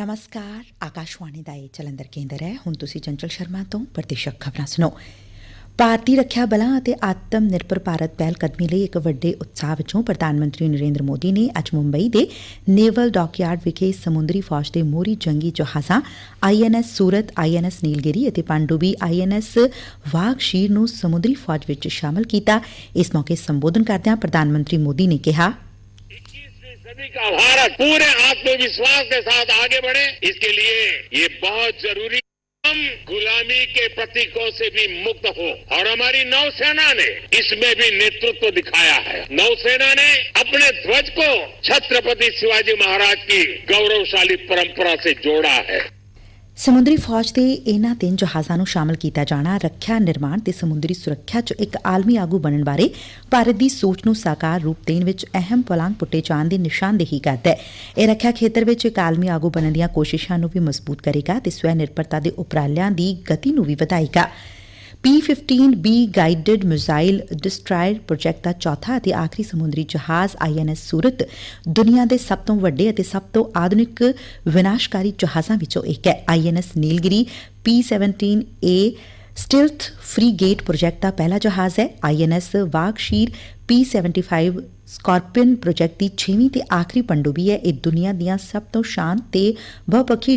ਨਮਸਕਾਰ ਆਕਾਸ਼ਵਾਣੀ ਦਾ ਇਹ ਜਲੰਧਰ ਕੇਂਦਰ ਹੈ ਹੁਣ ਤੁਸੀਂ ਚੰਚਲ ਸ਼ਰਮਾ ਤੋਂ ਪ੍ਰਤੀਸ਼ਕ ਖਬਰਾਂ ਸੁਣੋ ਭਾਰਤੀ ਰੱਖਿਆ ਬਲਾਂ ਅਤੇ ਆਤਮ ਨਿਰਭਰ ਭਾਰਤ ਪਹਿਲ ਕਦਮੀ ਲਈ ਇੱਕ ਵੱਡੇ ਉਤਸ਼ਾਹ ਵਜੋਂ ਪ੍ਰਧਾਨ ਮੰਤਰੀ ਨਰਿੰਦਰ ਮੋਦੀ ਨੇ ਅੱਜ ਮੁੰਬਈ ਦੇ ਨੇਵਲ ਡਾਕਯਾਰਡ ਵਿਖੇ ਸਮੁੰਦਰੀ ਫੌਜ ਦੇ ਮੋਹਰੀ ਜੰਗੀ ਜਹਾਜ਼ਾਂ ਆਈਐਨਐਸ ਸੂਰਤ ਆਈਐਨਐਸ ਨੀਲਗਿਰੀ ਅਤੇ ਪਣਡੁੱਬੀ ਆਈਐਨਐਸ ਵਾਗਸ਼ੀਰ ਨੂੰ ਸਮੁੰਦਰੀ ਫੌਜ ਵਿੱਚ ਸ਼ਾਮਲ ਕੀਤਾ ਇਸ ਮੌਕੇ ਸੰਬੋਧਨ ਕਰਦਿਆਂ ਪ੍ਰਧਾਨ ਮੰਤਰੀ ਮੋਦੀ ਨੇ ਕਿਹਾ 21वीं सदी का भारत पूरे आत्मविश्वास के साथ आगे बढ़े। इसके लिए ये बहुत ज़रूरी हम गुलामी के प्रतीकों से भी मुक्त हो। और हमारी नौसेना ने इसमें भी नेतृत्व दिखाया है। नौसेना ने अपने ध्वज को छत्रपति शिवाजी महाराज की गौरवशाली परंपरा से जोड़ा है। ਸਮੁੰਦਰੀ ਫੌਜ ਦੇ ਇਹਨਾਂ ਤਿੰਨ ਜਹਾਜ਼ਾਂ ਨੂੰ ਸ਼ਾਮਲ ਕੀਤਾ ਜਾਣਾ, ਰੱਖਿਆ, ਨਿਰਮਾਣ ਤੇ ਸਮੁੰਦਰੀ ਸੁਰੱਖਿਆ 'ਚ ਇੱਕ ਆਲਮੀ ਆਗੂ ਬਣਨ ਬਾਰੇ ਭਾਰਤ ਦੀ ਸੋਚ ਨੂੰ ਸਾਕਾਰ ਰੂਪ ਦੇਣ ਵਿੱਚ ਅਹਿਮ ਪਲਾਂਗ ਪੁੱਟੇ ਜਾਣ ਦੀ ਨਿਸ਼ਾਨਦੇਹੀ ਕਰਦਾ ਹੈ। ਇਹ ਰੱਖਿਆ ਖੇਤਰ ਵਿੱਚ ਇੱਕ ਆਲਮੀ ਆਗੂ ਬਣਨ ਦੀਆਂ ਕੋਸ਼ਿਸ਼ਾਂ ਨੂੰ ਵੀ ਮਜ਼ਬੂਤ ਕਰੇਗਾ ਤੇ ਸਵੈ ਨਿਰਭਰਤਾ ਦੇ ਉਪਰਾਲਿਆਂ ਦੀ ਗਤੀ ਨੂੰ ਵੀ ਵਧਾਏਗਾ। P-15B guided missile destroyer project ਦਾ ਚੌਥਾ ਅਤੇ ਆਖਰੀ ਸਮੁੰਦਰੀ ਜਹਾਜ਼ ਆਈਐਨਐਸ ਸੂਰਤ ਦੁਨੀਆ ਦੇ ਸਭ ਤੋਂ ਵੱਡੇ ਅਤੇ ਸਭ ਤੋਂ ਆਧੁਨਿਕ ਵਿਨਾਸ਼ਕਾਰੀ ਜਹਾਜ਼ਾਂ ਵਿੱਚੋਂ ਇੱਕ ਹੈ। INS Nilgiri P-17A stealth frigate project ਦਾ ਪਹਿਲਾ ਜਹਾਜ਼ ਹੈ। ਆਈਐਨਐਸ ਵਾਗਸ਼ੀਰ P-75 ਸਕਾਰਪੀਅਨ ਪ੍ਰੋਜੈਕਟ ਦੀ 6ਵੀਂ ਤੇ ਆਖਰੀ ਪਣਡੁੱਬੀ ਹੈ। ਇਹ ਦੁਨੀਆ ਦੀਆਂ ਸਭ ਤੋਂ ਸ਼ਾਂਤ ਤੇ ਬਹੁਪੱਖੀ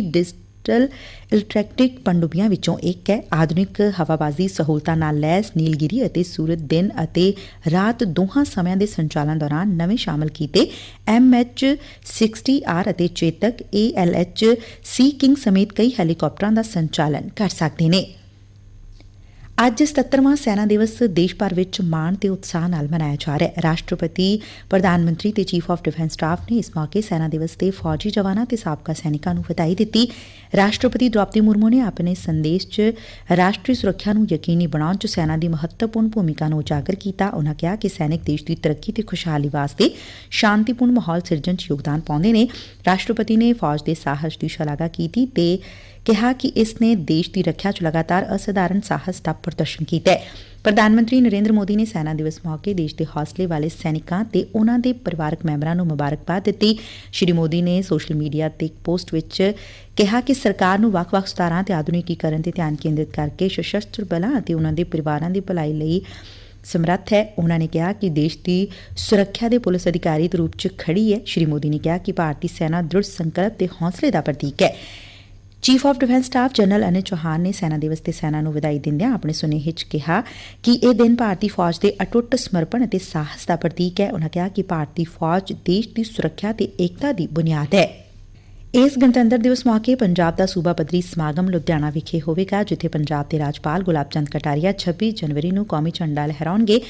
ਡਿਜੀਟਲ ਇਲੈਕਟ੍ਰਿਕ ਪਣਡੁੱਬੀਆਂ ਵਿੱਚੋਂ ਇੱਕ ਹੈ। ਆਧੁਨਿਕ ਹਵਾਬਾਜ਼ੀ ਸਹੂਲਤਾਂ ਨਾਲ ਲੈਸ, ਨੀਲਗਿਰੀ ਅਤੇ ਸੂਰਤ ਦਿਨ ਅਤੇ ਰਾਤ ਦੋਹਾਂ ਸਮਿਆਂ ਦੇ ਸੰਚਾਲਨ ਦੌਰਾਨ ਨਵੇਂ ਸ਼ਾਮਲ ਕੀਤੇ। MH 60R ਅਤੇ ਚੇਤਕ ALH ਸੀ ਕਿੰਗ ਸਮੇਤ ਕਈ ਹੈਲੀਕਾਪਟਰਾਂ ਦਾ ਸੰਚਾਲਨ ਕਰ ਸਕਦੇ ਨੇ। ਅੱਜ 77ਵਾਂ ਸੈਨਾ ਦਿਵਸ ਦੇਸ਼ ਭਰ ਵਿੱਚ ਮਾਣ ਤੇ ਉਤਸ਼ਾਹ ਨਾਲ ਮਨਾਇਆ ਜਾ ਰਿਹਾ ਹੈ। ਰਾਸ਼ਟਰਪਤੀ, ਪ੍ਰਧਾਨ ਮੰਤਰੀ ਤੇ ਚੀਫ ਆਫ ਡਿਫੈਂਸ ਸਟਾਫ ਨੇ ਇਸ ਮੌਕੇ ਸੈਨਾ ਦਿਵਸ ਤੇ ਫੌਜੀ ਜਵਾਨਾਂ ਤੇ ਸਾਬਕਾ ਸੈਨਿਕਾਂ ਨੂੰ ਵਧਾਈ ਦਿੱਤੀ। ਰਾਸ਼ਟਰਪਤੀ ਦ੍ਰੋਪਦੀ ਮੁਰਮੂ ਨੇ ਆਪਣੇ ਸੰਦੇਸ਼ 'ਚ ਰਾਸ਼ਟਰੀ ਸੁਰੱਖਿਆ ਨੂੰ ਯਕੀਨੀ ਬਣਾਉਣ 'ਚ ਸੈਨਾ ਦੀ ਮਹੱਤਵਪੂਰਨ ਭੂਮਿਕਾ ਨੂੰ ਉਜਾਗਰ ਕੀਤਾ। ਉਨ੍ਹਾਂ ਕਿਹਾ ਕਿ ਸੈਨਿਕ ਦੇਸ਼ ਦੀ ਤਰੱਕੀ ਤੇ ਖੁਸ਼ਹਾਲੀ ਵਾਸਤੇ ਸ਼ਾਂਤੀਪੂਰਨ ਮਾਹੌਲ ਸਿਰਜਣ 'ਚ ਯੋਗਦਾਨ ਪਾਉਂਦੇ ਨੇ। ਰਾਸ਼ਟਰਪਤੀ ਨੇ ਫੌਜ ਦੇ ਸਾਹਸ ਦੀ ਸ਼ਲਾਘਾ ਕੀਤੀ ਤੇ ਕਿਹਾ ਕਿ ਇਸ ਨੇ ਦੇਸ਼ ਦੀ ਰੱਖਿਆ 'ਚ ਲਗਾਤਾਰ ਅਸਧਾਰਨ ਸਾਹਸ ਦਾ ਪ੍ਰਦਰਸ਼ਨ ਕੀਤਾ ਹੈ। ਪ੍ਰਧਾਨ ਮੰਤਰੀ ਨਰਿੰਦਰ ਮੋਦੀ ਨੇ ਸੈਨਾ ਦਿਵਸ ਮੌਕੇ ਦੇਸ਼ ਦੇ ਹੌਸਲੇ ਵਾਲੇ ਸੈਨਿਕਾਂ ਤੇ ਉਹਨਾਂ ਦੇ ਪਰਿਵਾਰਕ ਮੈਂਬਰਾਂ ਨੂੰ ਮੁਬਾਰਕਬਾਦ ਦਿੱਤੀ। ਸ਼੍ਰੀ ਮੋਦੀ ਨੇ ਸੋਸ਼ਲ ਮੀਡੀਆ ਤੇ ਇੱਕ ਪੋਸਟ ਵਿੱਚ ਕਿਹਾ ਕਿ ਸਰਕਾਰ ਨੂੰ ਵੱਖ-ਵੱਖ ਸੁਧਾਰਾਂ ਤੇ ਆਧੁਨਿਕੀਕਰਨ ਤੇ ਧਿਆਨ ਕੇਂਦਰਿਤ ਕਰਕੇ ਸਸ਼ਸਤਰ ਬਲਾਂ ਅਤੇ ਉਹਨਾਂ ਦੇ ਪਰਿਵਾਰਾਂ ਦੀ ਭਲਾਈ ਲਈ ਸਮਰੱਥ ਹੈ। ਉਹਨਾਂ ਨੇ ਕਿਹਾ ਕਿ ਦੇਸ਼ ਦੀ ਸੁਰੱਖਿਆ ਦੇ ਪੁਲਿਸ ਅਧਿਕਾਰੀ ਦੇ ਰੂਪ 'ਚ ਖੜੀ ਹੈ। ਸ਼੍ਰੀ ਮੋਦੀ ਨੇ ਕਿਹਾ ਕਿ ਭਾਰਤੀ ਸੈਨਾ ਦ੍ਰਿੜ ਸੰਕਲਪ ਤੇ ਹੌਸਲੇ ਦਾ ਪ੍ਰਤੀਕ ਹੈ। Chief of defence staff general Anil Chauhan ਨੇ ਸੈਨਾ ਦਿਵਸ ਤੇ ਸੈਨਾ ਨੂੰ ਵਧਾਈ ਦਿੰਦਿਆਂ ਆਪਣੇ ਸੁਨੇਹੇ 'ਚ ਕਿਹਾ ਕਿ ਇਹ ਦਿਨ ਭਾਰਤੀ ਫੌਜ ਦੇ ਅਟੁੱਟ ਸਮਰਪਣ ਅਤੇ ਸਾਹਸ ਦਾ ਪ੍ਰਤੀਕ ਹੈ। ਉਹਨਾਂ ਕਿਹਾ ਕਿ ਭਾਰਤੀ ਫੌਜ ਦੇਸ਼ ਦੀ ਸੁਰੱਖਿਆ ਤੇ ਏਕਤਾ ਦੀ ਬੁਨਿਆਦ ਹੈ। ਇਸ ਗਣਤੰਤਰ ਦਿਵਸ ਮੌਕੇ ਪੰਜਾਬ ਦਾ ਸੂਬਾ ਪੱਧਰੀ ਸਮਾਗਮ ਲੁਧਿਆਣਾ ਵਿਖੇ ਹੋਵੇਗਾ, ਜਿੱਥੇ ਪੰਜਾਬ ਦੇ ਰਾਜਪਾਲ ਗੁਲਾਬ ਚੰਦ ਕਟਾਰੀਆ 26 ਜਨਵਰੀ ਨੂੰ ਕੌਮੀ ਝੰਡਾ ਲਹਿਰਾਉਣਗੇ।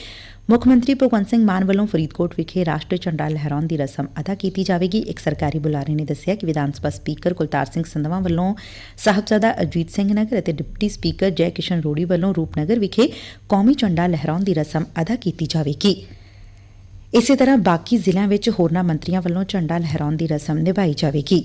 ਮੁੱਖ ਮੰਤਰੀ ਭਗਵੰਤ ਸਿੰਘ ਮਾਨ ਵੱਲੋਂ ਫਰੀਦਕੋਟ ਵਿਖੇ ਰਾਸ਼ਟਰੀ ਝੰਡਾ ਲਹਿਰਾਉਣ ਦੀ ਰਸਮ ਅਦਾ ਕੀਤੀ ਜਾਵੇਗੀ। ਇੱਕ ਸਰਕਾਰੀ ਬੁਲਾਰੇ ਨੇ ਦੱਸਿਆ ਕਿ ਵਿਧਾਨ ਸਭਾ ਸਪੀਕਰ ਕੁਲਤਾਰ ਸਿੰਘ ਸੰਧਵਾ ਵੱਲੋਂ ਸਾਹਿਬਜ਼ਾਦਾ ਅਜੀਤ ਸਿੰਘ ਨਗਰ ਅਤੇ ਡਿਪਟੀ ਸਪੀਕਰ ਜੈ ਕਿਸ਼ਨ ਰੋੜੀ ਵੱਲੋਂ ਰੂਪਨਗਰ ਵਿਖੇ ਕੌਮੀ ਝੰਡਾ ਲਹਿਰਾਉਣ ਦੀ ਰਸਮ ਅਦਾ ਕੀਤੀ ਜਾਵੇਗੀ। ਇਸੇ ਤਰ੍ਹਾਂ ਬਾਕੀ ਜ਼ਿਲ੍ਹਿਆਂ ਵਿੱਚ ਹੋਰਨਾਂ ਮੰਤਰੀਆਂ ਵੱਲੋਂ ਝੰਡਾ ਲਹਿਰਾਉਣ ਦੀ ਰਸਮ ਨਿਭਾਈ ਜਾਵੇਗੀ।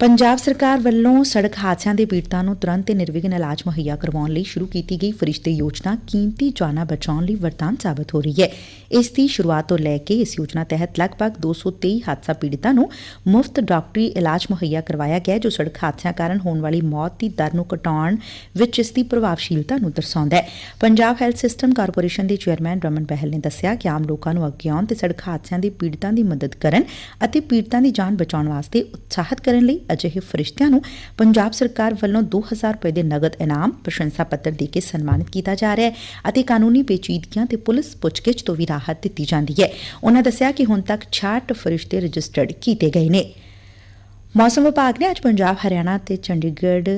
ਪੰਜਾਬ ਸਰਕਾਰ ਵੱਲੋਂ ਸੜਕ ਹਾਦਸਿਆਂ ਦੇ ਪੀੜਤਾਂ ਨੂੰ ਤੁਰੰਤ ਤੇ ਨਿਰਵਿਘਨ ਇਲਾਜ ਮੁਹੱਈਆ ਕਰਵਾਉਣ ਲਈ ਸ਼ੁਰੂ ਕੀਤੀ ਗਈ ਫਰਿਸ਼ਤੇ ਯੋਜਨਾ, ਕੀਮਤੀ ਜਾਨਾਂ ਬਚਾਉਣ ਲਈ ਵਰਦਾਨ ਸਾਬਤ ਹੋ ਰਹੀ ਹੈ। ਇਸ ਦੀ ਸ਼ੁਰੂਆਤ ਤੋਂ ਲੈ ਕੇ ਇਸ ਯੋਜਨਾ ਤਹਿਤ ਲਗਭਗ 223 ਹਾਦਸਾ ਪੀੜਤਾਂ ਨੂੰ ਮੁਫਤ ਡਾਕਟਰੀ ਇਲਾਜ ਮੁਹੱਈਆ ਕਰਵਾਇਆ ਗਿਆ ਜੋ ਸੜਕ ਹਾਦਸਿਆਂ ਕਾਰਨ ਹੋਣ ਵਾਲੀ ਮੌਤ ਦੀ ਦਰ ਨੂੰ ਘਟਾਉਣ ਵਿੱਚ ਇਸ ਦੀ ਪ੍ਰਭਾਵਸ਼ੀਲਤਾ ਨੂੰ ਦਰਸਾਉਂਦਾ ਹੈ। ਪੰਜਾਬ ਹੈਲਥ ਸਿਸਟਮ ਕਾਰਪੋਰੇਸ਼ਨ ਦੇ ਚੇਅਰਮੈਨ ਰਮਨ ਬਹਿਲ ਨੇ ਦੱਸਿਆ ਕਿ ਆਮ ਲੋਕਾਂ ਨੂੰ ਅੱਗੇ ਆਉਣ ਤੇ ਸੜਕ ਹਾਦਸਿਆਂ ਦੇ ਪੀੜਤਾਂ ਦੀ ਮਦਦ ਕਰਨ ਅਤੇ ਪੀੜਤਾਂ ਦੀ ਜਾਨ ਬਚਾਉਣ ਵਾਸਤੇ ਉਤਸ਼ਾਹਿਤ ਕਰਨ ਲਈ ਅਜਿਹੇ ਫਰਿਸ਼ਤਿਆਂ ਨੂੰ ਪੰਜਾਬ ਸਰਕਾਰ ਵੱਲੋਂ 2000 ਰੁਪਏ ਦੇ ਨਗਦ ਇਨਾਮ, ਪ੍ਰਸ਼ੰਸਾ ਪੱਤਰ ਦੇ ਕੇ ਸਨਮਾਨਿਤ ਕੀਤਾ ਜਾ ਰਿਹਾ ਹੈ ਅਤੇ ਕਾਨੂੰਨੀ ਪੇਚੀਦਗੀਆਂ ਤੇ ਪੁਲਿਸ ਪੁੱਛਗਿੱਛ ਤੋਂ ਵੀ ਰਾਹਤ ਦਿੱਤੀ ਜਾਂਦੀ ਹੈ। ਉਹਨਾਂ ਦੱਸਿਆ ਕਿ ਹੁਣ ਤੱਕ 66 ਫਰਿਸ਼ਤੇ ਰਜਿਸਟਰਡ ਕੀਤੇ ਗਏ ਨੇ। ਮੌਸਮ ਵਿਭਾਗ ਨੇ ਅੱਜ ਪੰਜਾਬ, ਹਰਿਆਣਾ ਤੇ ਚੰਡੀਗੜ੍ਹ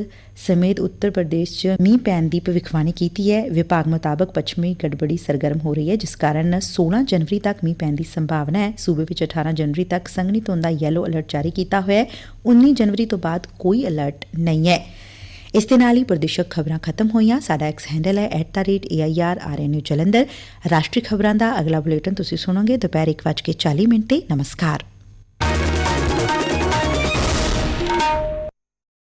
ਸਮੇਤ ਉੱਤਰ ਪ੍ਰਦੇਸ਼ 'ਚ ਮੀਂਹ ਪੈਣ ਦੀ ਭਵਿੱਖਬਾਣੀ ਕੀਤੀ ਹੈ। ਵਿਭਾਗ ਮੁਤਾਬਕ ਪੱਛਮੀ ਗੜਬੜੀ ਸਰਗਰਮ ਹੋ ਰਹੀ ਹੈ, ਜਿਸ ਕਾਰਨ 16 ਜਨਵਰੀ ਤੱਕ ਮੀਂਹ ਪੈਣ ਦੀ ਸੰਭਾਵਨਾ ਹੈ। ਸੂਬੇ ਵਿੱਚ 18 ਜਨਵਰੀ ਤੱਕ ਸੰਘਣੀ ਧੁੰਦ ਦਾ ਯੈਲੋ ਅਲਰਟ ਜਾਰੀ ਕੀਤਾ ਹੋਇਆ ਹੈ। 19 ਜਨਵਰੀ ਤੋਂ ਬਾਅਦ ਕੋਈ ਅਲਰਟ ਨਹੀਂ ਹੈ। ਇਸ ਦੇ ਨਾਲ ਹੀ ਪ੍ਰਦੇਸ਼ਕ ਖਬਰਾਂ ਖਤਮ ਹੋਈਆਂ। ਸਾਡਾ ਐਕਸ ਹੈਂਡਲ ਹੈ @airrnu ਜਲੰਧਰ। ਰਾਸ਼ਟਰੀ ਖਬਰਾਂ ਦਾ ਅਗਲਾ ਬੁਲੇਟਿਨ ਤੁਸੀਂ ਸੁਣੋਗੇ। ਦੁਪਹਿਰ 1:40 ਮਿੰਟ ਤੇ। ਨਮਸਕਾਰ।